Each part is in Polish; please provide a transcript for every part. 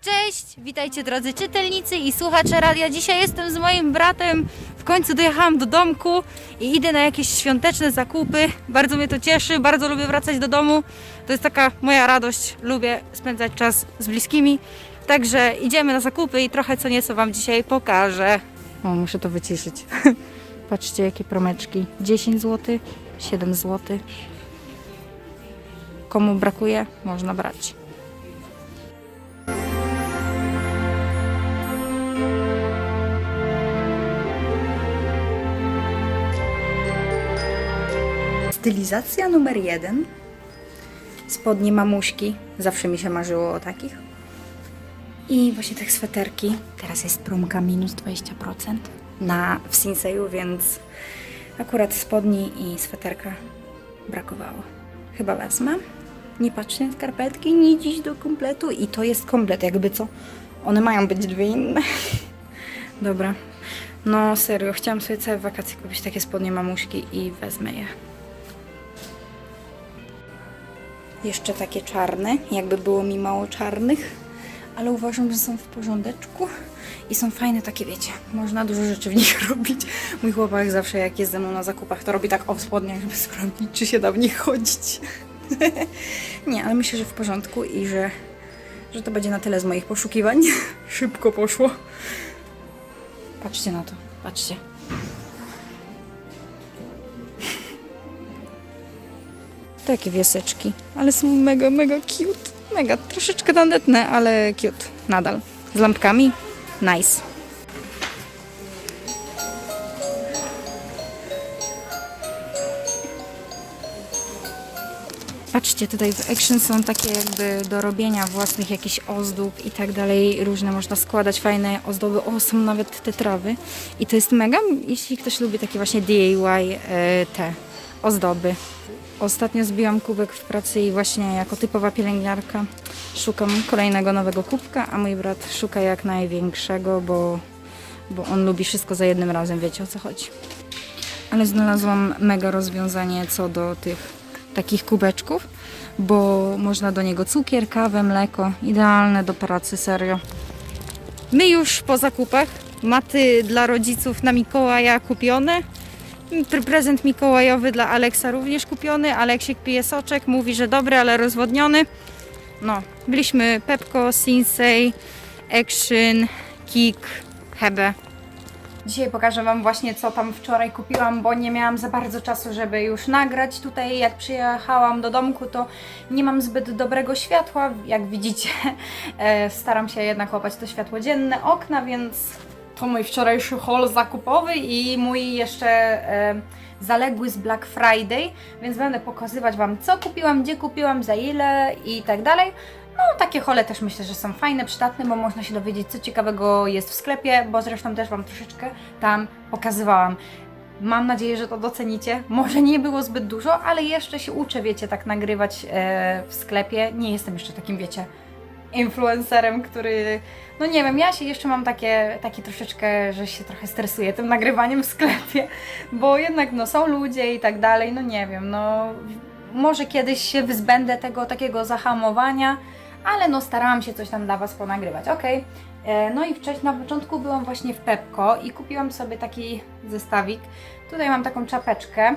Cześć, witajcie drodzy czytelnicy i słuchacze radia. Dzisiaj jestem z moim bratem. W końcu dojechałam do domku i idę na jakieś świąteczne zakupy. Bardzo mnie to cieszy, bardzo lubię wracać do domu. To jest taka moja radość. Lubię spędzać czas z bliskimi. Także idziemy na zakupy i trochę co nieco Wam dzisiaj pokażę. O, muszę to wyciszyć. Patrzcie, jakie promeczki. 10 zł, 7 zł. Komu brakuje, można brać. Stylizacja numer jeden. Spodnie mamuśki. Zawsze mi się marzyło o takich. I właśnie te sweterki. Teraz jest promka minus 20% na, w Sinseju, więc akurat spodni i sweterka brakowało. Chyba wezmę. Nie patrzcie na skarpetki, nie dziś do kompletu. I to jest komplet, jakby co. One mają być dwie inne. Dobra. No serio, chciałam sobie całe wakacje kupić takie spodnie mamuśki i wezmę je. Jeszcze takie czarne, jakby było mi mało czarnych, ale uważam, że są w porządeczku i są fajne takie, wiecie, można dużo rzeczy w nich robić. Mój chłopak zawsze jak jest ze mną na zakupach, to robi tak o spodniach, żeby sprawdzić, czy się da w nich chodzić. Nie, ale myślę, że w porządku i że, że to będzie na tyle z moich poszukiwań. Szybko poszło. Patrzcie na to, patrzcie. Takie wieseczki, ale są mega, mega cute. Mega, troszeczkę tandetne, ale cute. Nadal. Z lampkami. Nice. Patrzcie, tutaj w Action są takie jakby do robienia własnych jakichś ozdób i tak dalej. Różne można składać fajne ozdoby. O, są nawet te trawy. I to jest mega, jeśli ktoś lubi takie właśnie DIY e, te ozdoby. Ostatnio zbiłam kubek w pracy i właśnie jako typowa pielęgniarka szukam kolejnego nowego kubka, a mój brat szuka jak największego, bo, bo on lubi wszystko za jednym razem, wiecie o co chodzi. Ale znalazłam mega rozwiązanie co do tych takich kubeczków, bo można do niego cukier, kawę, mleko. Idealne do pracy, serio. My już po zakupach. Maty dla rodziców na Mikołaja kupione. Pre- Prezent mikołajowy dla Aleksa również kupiony. Aleksiek pije soczek, mówi, że dobry, ale rozwodniony. No, byliśmy Pepko, Sinsei, Action, Kik, Hebe. Dzisiaj pokażę Wam właśnie, co tam wczoraj kupiłam, bo nie miałam za bardzo czasu, żeby już nagrać. Tutaj, jak przyjechałam do domku, to nie mam zbyt dobrego światła. Jak widzicie, e, staram się jednak łapać to światło dzienne okna, więc to mój wczorajszy haul zakupowy i mój jeszcze e, zaległy z Black Friday, więc będę pokazywać Wam, co kupiłam, gdzie kupiłam, za ile i tak dalej. No, takie hole też myślę, że są fajne, przydatne, bo można się dowiedzieć, co ciekawego jest w sklepie, bo zresztą też Wam troszeczkę tam pokazywałam. Mam nadzieję, że to docenicie. Może nie było zbyt dużo, ale jeszcze się uczę, wiecie, tak nagrywać e, w sklepie. Nie jestem jeszcze takim, wiecie, influencerem, który, no nie wiem, ja się jeszcze mam takie, taki troszeczkę, że się trochę stresuję tym nagrywaniem w sklepie, bo jednak no są ludzie i tak dalej, no nie wiem, no może kiedyś się wyzbędę tego takiego zahamowania, ale no starałam się coś tam dla Was ponagrywać, okej. E, No i wcześniej, na początku byłam właśnie w Pepko i kupiłam sobie taki zestawik. Tutaj mam taką czapeczkę,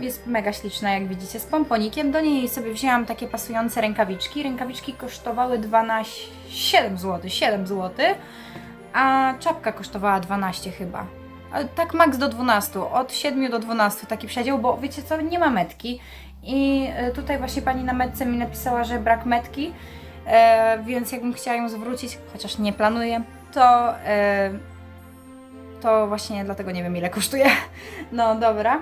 Jest mega śliczna, jak widzicie, z pomponikiem. Do niej sobie wzięłam takie pasujące rękawiczki. Rękawiczki kosztowały 12, 7 zł, 7 zł, a czapka kosztowała 12 chyba. Tak maks do 12, od 7 do 12 taki przedział, bo wiecie co, nie ma metki. I e, tutaj właśnie pani na metce mi napisała, że brak metki, e, więc jakbym chciała ją zwrócić, chociaż nie planuję, to, e, to właśnie dlatego nie wiem ile kosztuje. No dobra.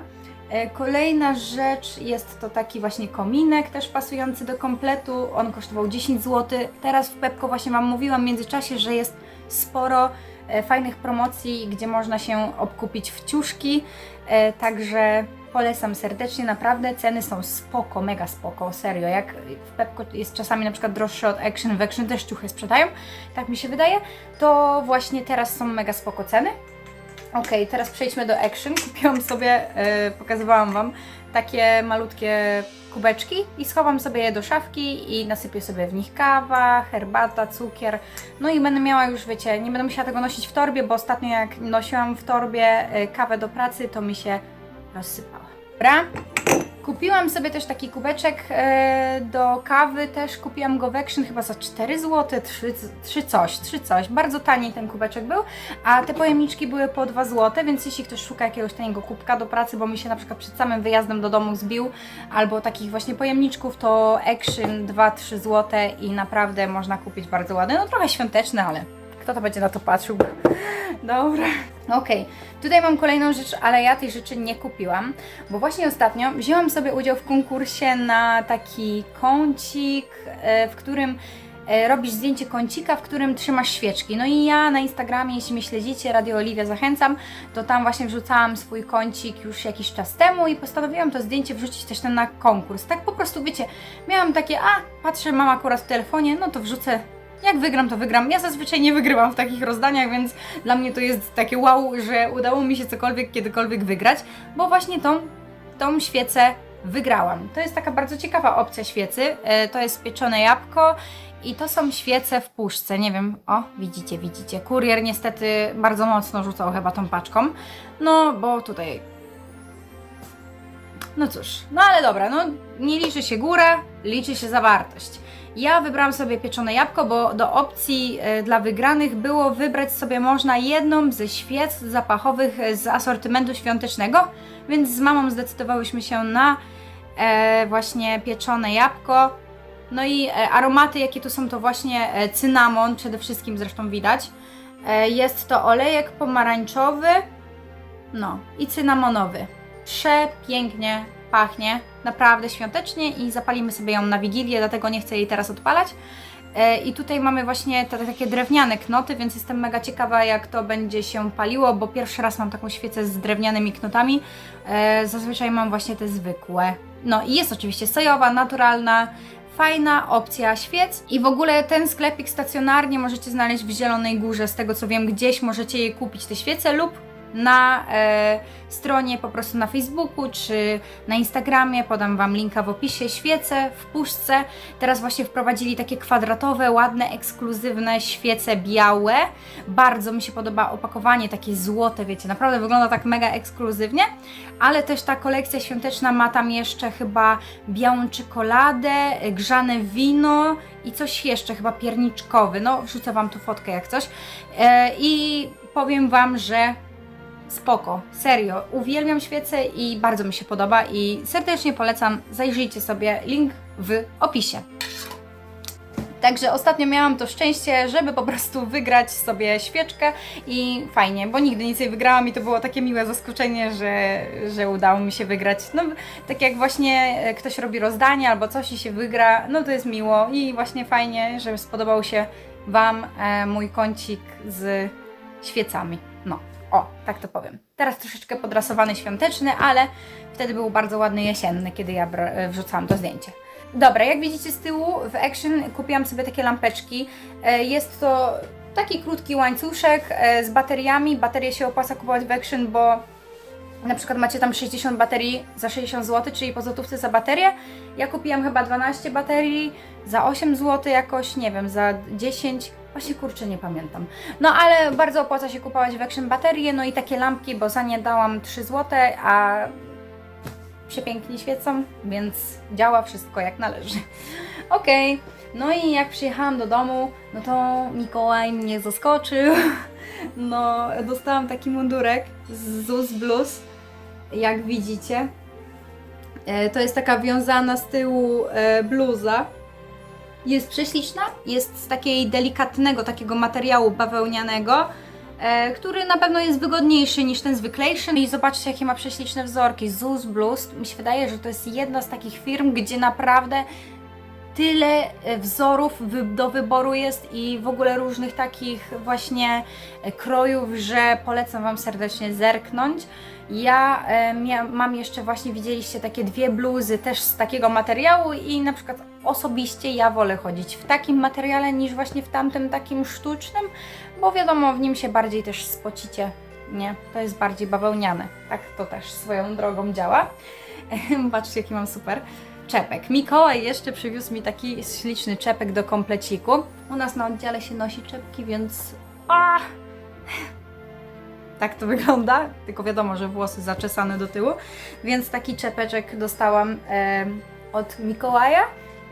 E, Kolejna rzecz jest to taki właśnie kominek, też pasujący do kompletu. On kosztował 10 zł. Teraz w Pepko właśnie Wam mówiłam w międzyczasie, że jest sporo e, fajnych promocji, gdzie można się obkupić w ciuszki. E, Także polecam serdecznie, naprawdę ceny są spoko, mega spoko, serio. Jak w Pepko jest czasami na przykład droższe od Action, w Action też ciuchy sprzedają, tak mi się wydaje, to właśnie teraz są mega spoko ceny. Okej, teraz przejdźmy do action. Kupiłam sobie, e, pokazywałam Wam, takie malutkie kubeczki i schowam sobie je do szafki i nasypię sobie w nich kawa, herbata, cukier. No i będę miała już, wiecie, nie będę musiała tego nosić w torbie, bo ostatnio jak nosiłam w torbie e, kawę do pracy, to mi się rozsypała. Dobra? Kupiłam sobie też taki kubeczek e, do kawy, też kupiłam go w Action chyba za 4 zł, 3, 3 coś, 3 coś. Bardzo tani ten kubeczek był, a te pojemniczki były po 2 zł, więc jeśli ktoś szuka jakiegoś taniego kubka do pracy, bo mi się na przykład przed samym wyjazdem do domu zbił, albo takich właśnie pojemniczków, to Action 2-3 zł i naprawdę można kupić bardzo ładne, no trochę świąteczne, ale kto to będzie na to patrzył? Dobra. Okej, tutaj mam kolejną rzecz, ale ja tej rzeczy nie kupiłam, bo właśnie ostatnio wzięłam sobie udział w konkursie na taki kącik, e, w którym e, robisz zdjęcie kącika, w którym trzymasz świeczki. No i ja na Instagramie, jeśli mnie śledzicie, Radio Oliwia zachęcam, to tam właśnie wrzucałam swój kącik już jakiś czas temu i postanowiłam to zdjęcie wrzucić też na konkurs. Tak po prostu, wiecie, miałam takie, a patrzę, mam akurat w telefonie, no to wrzucę jak wygram, to wygram. Ja zazwyczaj nie wygrywam w takich rozdaniach, więc dla mnie to jest takie wow, że udało mi się cokolwiek, kiedykolwiek wygrać, bo właśnie tą, tą świecę wygrałam. To jest taka bardzo ciekawa opcja świecy. E, To jest pieczone jabłko i to są świece w puszce. Nie wiem, o, widzicie, widzicie. Kurier niestety bardzo mocno rzucał chyba tą paczką. No, bo tutaj no cóż, no ale dobra, no nie liczy się góra, liczy się zawartość. Ja wybrałam sobie pieczone jabłko, bo do opcji e, dla wygranych było wybrać sobie można jedną ze świec zapachowych z asortymentu świątecznego, więc z mamą zdecydowałyśmy się na e, właśnie pieczone jabłko. No i e, aromaty, jakie tu są, to właśnie cynamon, przede wszystkim zresztą widać. Jest to olejek pomarańczowy, no i cynamonowy. Przepięknie pachnie, naprawdę świątecznie i zapalimy sobie ją na Wigilię, dlatego nie chcę jej teraz odpalać. E, I tutaj mamy właśnie te takie drewniane knoty, więc jestem mega ciekawa, jak to będzie się paliło, bo pierwszy raz mam taką świecę z drewnianymi knotami. E, Zazwyczaj mam właśnie te zwykłe. No i jest oczywiście sojowa, naturalna, fajna opcja świec. I w ogóle ten sklepik stacjonarnie możecie znaleźć w Zielonej Górze, z tego co wiem, gdzieś możecie je kupić te świece lub na e, stronie po prostu na Facebooku czy na Instagramie, podam Wam linka w opisie, świece w puszce. Teraz właśnie wprowadzili takie kwadratowe, ładne, ekskluzywne świece białe. Bardzo mi się podoba opakowanie, takie złote, wiecie, naprawdę wygląda tak mega ekskluzywnie, ale też ta kolekcja świąteczna ma tam jeszcze chyba białą czekoladę, grzane wino i coś jeszcze, chyba pierniczkowy. No, wrzucę Wam tu fotkę jak coś. E, I powiem Wam, że spoko, serio. Uwielbiam świece i bardzo mi się podoba i serdecznie polecam. Zajrzyjcie sobie, link w opisie. Także ostatnio miałam to szczęście, żeby po prostu wygrać sobie świeczkę i fajnie, bo nigdy nic nie wygrałam i to było takie miłe zaskoczenie, że, że udało mi się wygrać. No, tak jak właśnie e, ktoś robi rozdanie albo coś i się wygra, no to jest miło i właśnie fajnie, że spodobał się Wam e, mój kącik z świecami. O, tak to powiem. Teraz troszeczkę podrasowany świąteczny, ale wtedy był bardzo ładny jesienny, kiedy ja e, wrzucałam to zdjęcie. Dobra, jak widzicie z tyłu w Action kupiłam sobie takie lampeczki. E, Jest to taki krótki łańcuszek e, z bateriami. Baterie się opłaca kupować w Action, bo na przykład macie tam 60 baterii za 60 zł, czyli po złotówce za baterię. Ja kupiłam chyba 12 baterii za 8 zł jakoś, nie wiem, za 10. Właśnie kurczę, nie pamiętam. No ale bardzo opłaca się kupować w Action baterie, no i takie lampki, bo za nie dałam 3 zł, a przepięknie świecą, więc działa wszystko jak należy. Okej, no i jak przyjechałam do domu, no to Mikołaj mnie zaskoczył. No, dostałam taki mundurek z ZUS Blues, jak widzicie. E, To jest taka wiązana z tyłu e, bluza. Jest prześliczna, jest z takiej delikatnego takiego materiału bawełnianego, e, który na pewno jest wygodniejszy niż ten zwyklejszy. I zobaczcie, jakie ma prześliczne wzorki. ZUS Blues, mi się wydaje, że to jest jedna z takich firm, gdzie naprawdę tyle e, wzorów do wyboru jest i w ogóle różnych takich właśnie e, krojów, że polecam Wam serdecznie zerknąć. Ja e, mam jeszcze właśnie, widzieliście takie dwie bluzy też z takiego materiału i na przykład osobiście ja wolę chodzić w takim materiale niż właśnie w tamtym takim sztucznym, bo wiadomo, w nim się bardziej też spocicie Nie, to jest bardziej bawełniane. Tak to też swoją drogą działa. Patrzcie, jaki mam super czepek. Mikołaj jeszcze przywiózł mi taki śliczny czepek do kompleciku. U nas na oddziale się nosi czepki, więc... A! Tak to wygląda, tylko wiadomo, że włosy zaczesane do tyłu. Więc taki czepeczek dostałam em, od Mikołaja.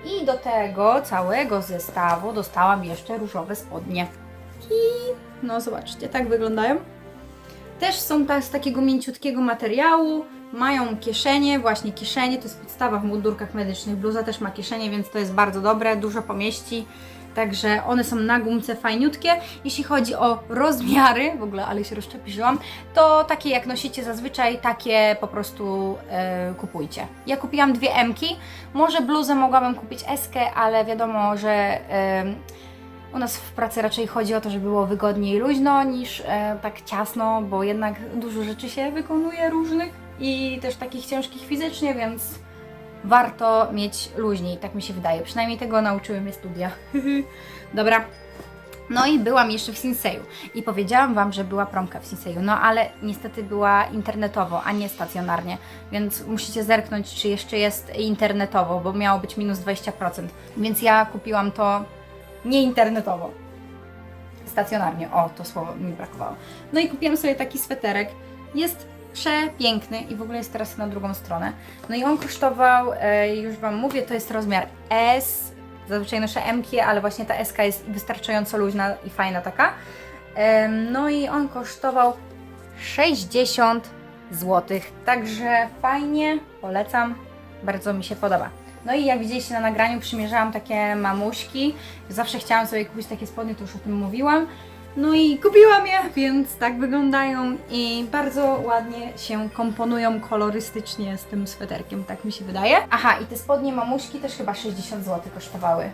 I do tego całego zestawu dostałam jeszcze różowe spodnie. I no zobaczcie, tak wyglądają. Też są ta, z takiego mięciutkiego materiału, mają kieszenie, właśnie kieszenie, to jest podstawa w mundurkach medycznych. Bluza też ma kieszenie, więc to jest bardzo dobre, dużo pomieści. Także one są na gumce fajniutkie. Jeśli chodzi o rozmiary, w ogóle, ale się rozczepiłam, to takie jak nosicie zazwyczaj, takie po prostu e, kupujcie. Ja kupiłam dwie M-ki. Może bluzę mogłabym kupić S-kę, ale wiadomo, że e, u nas w pracy raczej chodzi o to, żeby było wygodniej luźno niż e, tak ciasno, bo jednak dużo rzeczy się wykonuje różnych i też takich ciężkich fizycznie, więc warto mieć luźniej, tak mi się wydaje. Przynajmniej tego nauczyły mnie studia. Dobra. No i byłam jeszcze w Sinseju i powiedziałam Wam, że była promka w Sinseju, no ale niestety była internetowo, a nie stacjonarnie, więc musicie zerknąć, czy jeszcze jest internetowo, bo miało być minus 20%. Więc ja kupiłam to nie internetowo. Stacjonarnie, o to słowo mi brakowało. No i kupiłam sobie taki sweterek. Jest przepiękny i w ogóle jest teraz na drugą stronę. No i on kosztował, e, już Wam mówię, to jest rozmiar S. Zazwyczaj noszę M, ale właśnie ta S jest wystarczająco luźna i fajna taka. No i on kosztował 60 zł. Także fajnie, polecam. Bardzo mi się podoba. No i jak widzieliście na nagraniu, przymierzałam takie mamuśki. Zawsze chciałam sobie kupić takie spodnie, to już o tym mówiłam. No i kupiłam je, więc tak wyglądają i bardzo ładnie się komponują kolorystycznie z tym sweterkiem, tak mi się wydaje. Aha, i te spodnie mamuśki też chyba 60 zł kosztowały.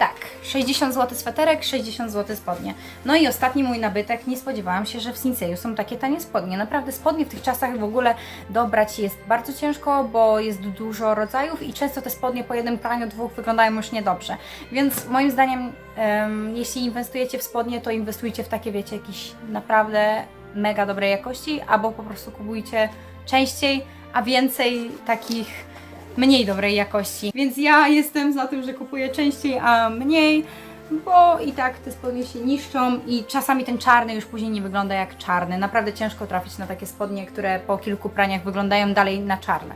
Tak, 60 zł sweterek, 60 zł spodnie. No i ostatni mój nabytek, nie spodziewałam się, że w Sinseju są takie tanie spodnie. Naprawdę spodnie w tych czasach w ogóle dobrać jest bardzo ciężko, bo jest dużo rodzajów i często te spodnie po jednym praniu, dwóch wyglądają już niedobrze. Więc moim zdaniem, em, jeśli inwestujecie w spodnie, to inwestujcie w takie, wiecie, jakieś naprawdę mega dobrej jakości, albo po prostu kupujcie częściej, a więcej takich mniej dobrej jakości. Więc ja jestem za tym, że kupuję częściej, a mniej, bo i tak te spodnie się niszczą i czasami ten czarny już później nie wygląda jak czarny. Naprawdę ciężko trafić na takie spodnie, które po kilku praniach wyglądają dalej na czarne.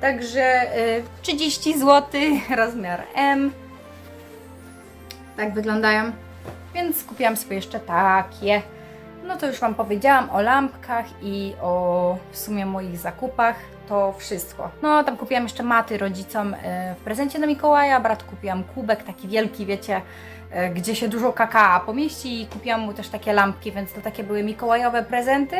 Także y, 30 zł, rozmiar M. Tak wyglądają. Więc kupiłam sobie jeszcze takie. No to już Wam powiedziałam o lampkach i o w sumie moich zakupach. To wszystko. No tam kupiłam jeszcze maty rodzicom e, w prezencie na Mikołaja. Brat kupiłam kubek taki wielki, wiecie, e, gdzie się dużo kakao pomieści i kupiłam mu też takie lampki, więc to takie były mikołajowe prezenty.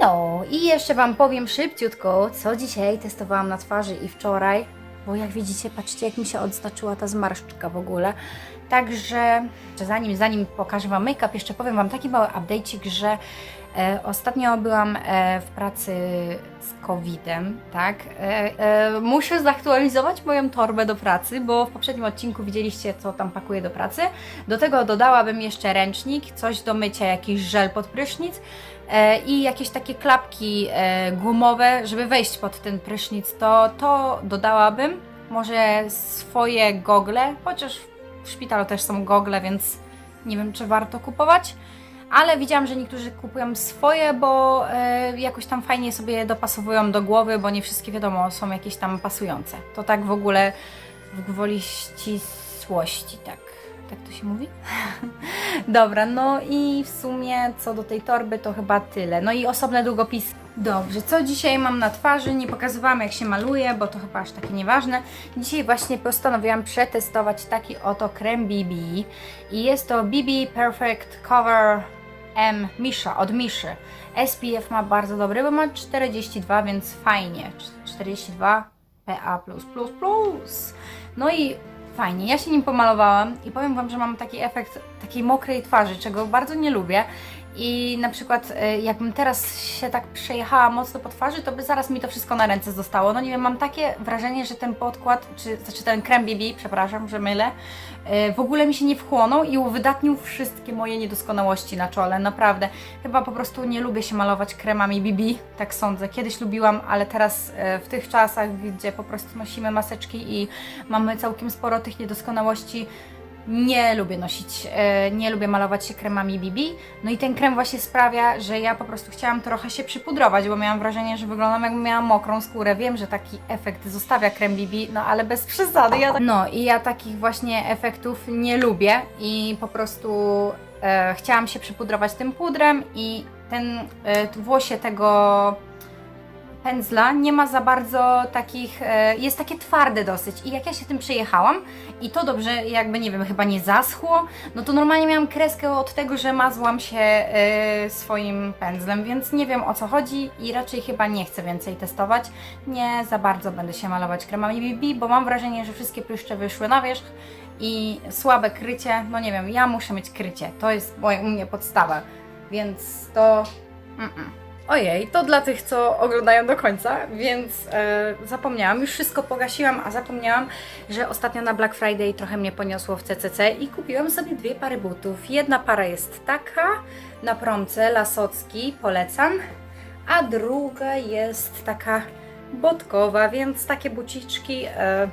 No i jeszcze Wam powiem szybciutko, co dzisiaj testowałam na twarzy i wczoraj, bo jak widzicie, patrzcie jak mi się odznaczyła ta zmarszczka w ogóle. Także zanim, zanim pokażę Wam make-up, jeszcze powiem Wam taki mały update'ik, że e, ostatnio byłam e, w pracy z COVID-em, tak? E, e, muszę zaktualizować moją torbę do pracy, bo w poprzednim odcinku widzieliście, co tam pakuję do pracy. Do tego dodałabym jeszcze ręcznik, coś do mycia, jakiś żel pod prysznic i jakieś takie klapki e, gumowe, żeby wejść pod ten prysznic, to to dodałabym. Może swoje gogle, chociaż w szpitalu też są gogle, więc nie wiem, czy warto kupować. Ale widziałam, że niektórzy kupują swoje, bo e, jakoś tam fajnie sobie dopasowują do głowy, bo nie wszystkie wiadomo są jakieś tam pasujące. To tak w ogóle w gwoli ścisłości, tak. Tak to się mówi? Dobra, no i w sumie co do tej torby to chyba tyle. No i osobne długopisy. Dobrze, co dzisiaj mam na twarzy? Nie pokazywałam jak się maluje, bo to chyba aż takie nieważne. Dzisiaj właśnie postanowiłam przetestować taki oto krem BB i jest to BB Perfect Cover M Misha od Miszy. SPF ma bardzo dobry, bo ma 42, więc fajnie. 42 PA+++. No i fajnie. Ja się nim pomalowałam i powiem Wam, że mam taki efekt takiej mokrej twarzy, czego bardzo nie lubię. I na przykład e, jakbym teraz się tak przejechała mocno po twarzy, to by zaraz mi to wszystko na ręce zostało. No nie wiem, mam takie wrażenie, że ten podkład, czy znaczy ten krem BB, przepraszam, że mylę, e, w ogóle mi się nie wchłonął i uwydatnił wszystkie moje niedoskonałości na czole, naprawdę. Chyba po prostu nie lubię się malować kremami BB, tak sądzę. Kiedyś lubiłam, ale teraz e, w tych czasach, gdzie po prostu nosimy maseczki i mamy całkiem sporo tych niedoskonałości, nie lubię nosić, e, nie lubię malować się kremami BB. No i ten krem właśnie sprawia, że ja po prostu chciałam trochę się przypudrować, bo miałam wrażenie, że wyglądam jakbym miała mokrą skórę. Wiem, że taki efekt zostawia krem BB, no ale bez przesady. Ja tak... No i ja takich właśnie efektów nie lubię i po prostu e, chciałam się przypudrować tym pudrem i ten e, włosie tego pędzla nie ma za bardzo takich, e, jest takie twarde dosyć. I jak ja się tym przejechałam i to dobrze jakby nie wiem, chyba nie zaschło, no to normalnie miałam kreskę od tego, że mazłam się e, swoim pędzlem, więc nie wiem o co chodzi i raczej chyba nie chcę więcej testować, nie za bardzo będę się malować kremami BB, bo mam wrażenie, że wszystkie pryszcze wyszły na wierzch i słabe krycie, no nie wiem, ja muszę mieć krycie, to jest moja, u mnie podstawa, więc to... Mm-mm. Ojej, to dla tych, co oglądają do końca, więc e, zapomniałam, już wszystko pogasiłam, a zapomniałam, że ostatnio na Black Friday trochę mnie poniosło w CCC i kupiłam sobie dwie pary butów. Jedna para jest taka, na promce, lasocki, polecam, a druga jest taka botkowa, więc takie buciczki e,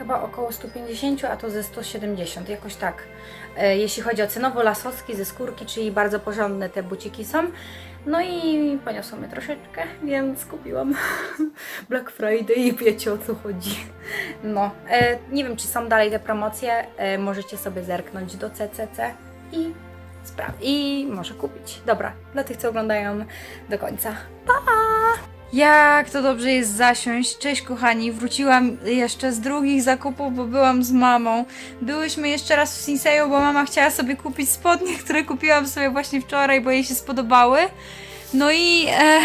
chyba około 150, a to ze 170, jakoś tak. E, jeśli chodzi o cenowo lasowski ze skórki, czyli bardzo porządne te buciki są. No i poniosło mnie troszeczkę, więc kupiłam Black Friday i wiecie o co chodzi. No, e, nie wiem czy są dalej te promocje, e, możecie sobie zerknąć do CCC i spraw i może kupić. Dobra, dla tych co oglądają do końca. Pa! Jak to dobrze jest zasiąść. Cześć kochani, wróciłam jeszcze z drugich zakupów, bo byłam z mamą. Byłyśmy jeszcze raz w Sinseju, bo mama chciała sobie kupić spodnie, które kupiłam sobie właśnie wczoraj, bo jej się spodobały. No i e,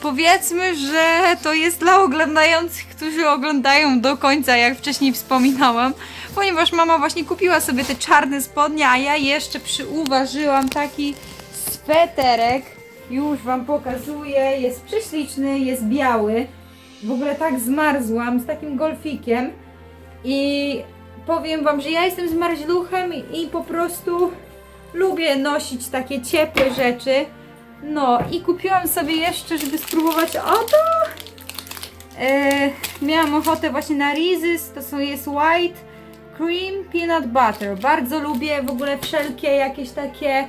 powiedzmy, że to jest dla oglądających, którzy oglądają do końca, jak wcześniej wspominałam. Ponieważ mama właśnie kupiła sobie te czarne spodnie, a ja jeszcze przyuważyłam taki sweterek. Już Wam pokazuję. Jest prześliczny, jest biały. W ogóle tak zmarzłam z takim golfikiem. I powiem Wam, że ja jestem zmarzluchem i po prostu lubię nosić takie ciepłe rzeczy. No i kupiłam sobie jeszcze, żeby spróbować o to. E, miałam ochotę właśnie na Reese's, to są, jest white cream peanut butter. Bardzo lubię w ogóle wszelkie jakieś takie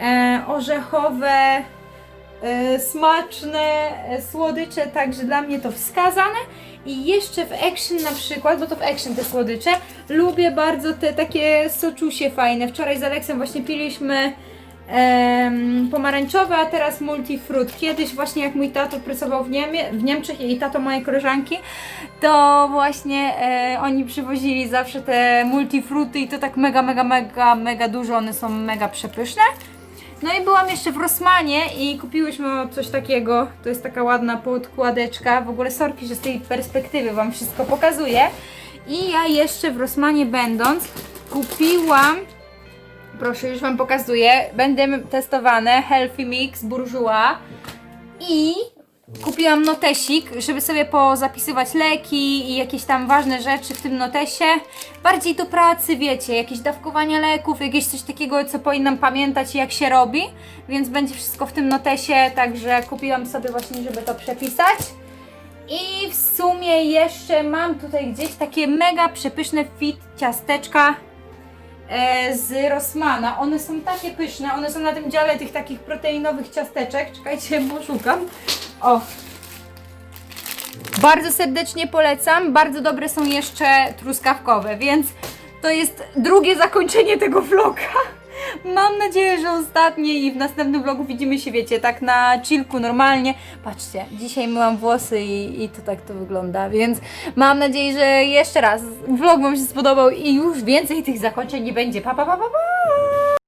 e, orzechowe, smaczne e, słodycze, także dla mnie to wskazane. I jeszcze w Action na przykład, bo to w Action te słodycze, lubię bardzo te takie soczusie fajne. Wczoraj z Aleksem właśnie piliśmy em, pomarańczowe, a teraz multifruit. Kiedyś właśnie jak mój tato pracował w, Niemie w Niemczech i tato mojej koleżanki, to właśnie e, oni przywozili zawsze te multifruty i to tak mega, mega, mega, mega dużo, one są mega przepyszne. No i byłam jeszcze w Rossmanie i kupiłyśmy coś takiego, to jest taka ładna podkładeczka, w ogóle sorki, że z tej perspektywy Wam wszystko pokazuję. I ja jeszcze w Rossmanie będąc kupiłam Proszę, już Wam pokazuję. Będę testowane Healthy Mix Bourjois i kupiłam notesik, żeby sobie pozapisywać leki i jakieś tam ważne rzeczy w tym notesie. Bardziej do pracy, wiecie, jakieś dawkowania leków, jakieś coś takiego, co powinnam pamiętać jak się robi, więc będzie wszystko w tym notesie, także kupiłam sobie właśnie, żeby to przepisać. I w sumie jeszcze mam tutaj gdzieś takie mega przepyszne fit ciasteczka e, z Rossmana. One są takie pyszne, one są na tym dziale tych takich proteinowych ciasteczek. Czekajcie, bo szukam. O! Bardzo serdecznie polecam. Bardzo dobre są jeszcze truskawkowe, więc to jest drugie zakończenie tego vloga. Mam nadzieję, że ostatnie i w następnym vlogu widzimy się, wiecie, tak na chillku normalnie. Patrzcie, dzisiaj myłam włosy i, i to tak to wygląda, więc mam nadzieję, że jeszcze raz vlog Wam się spodobał i już więcej tych zakończeń nie będzie. Pa, pa, pa, pa, pa!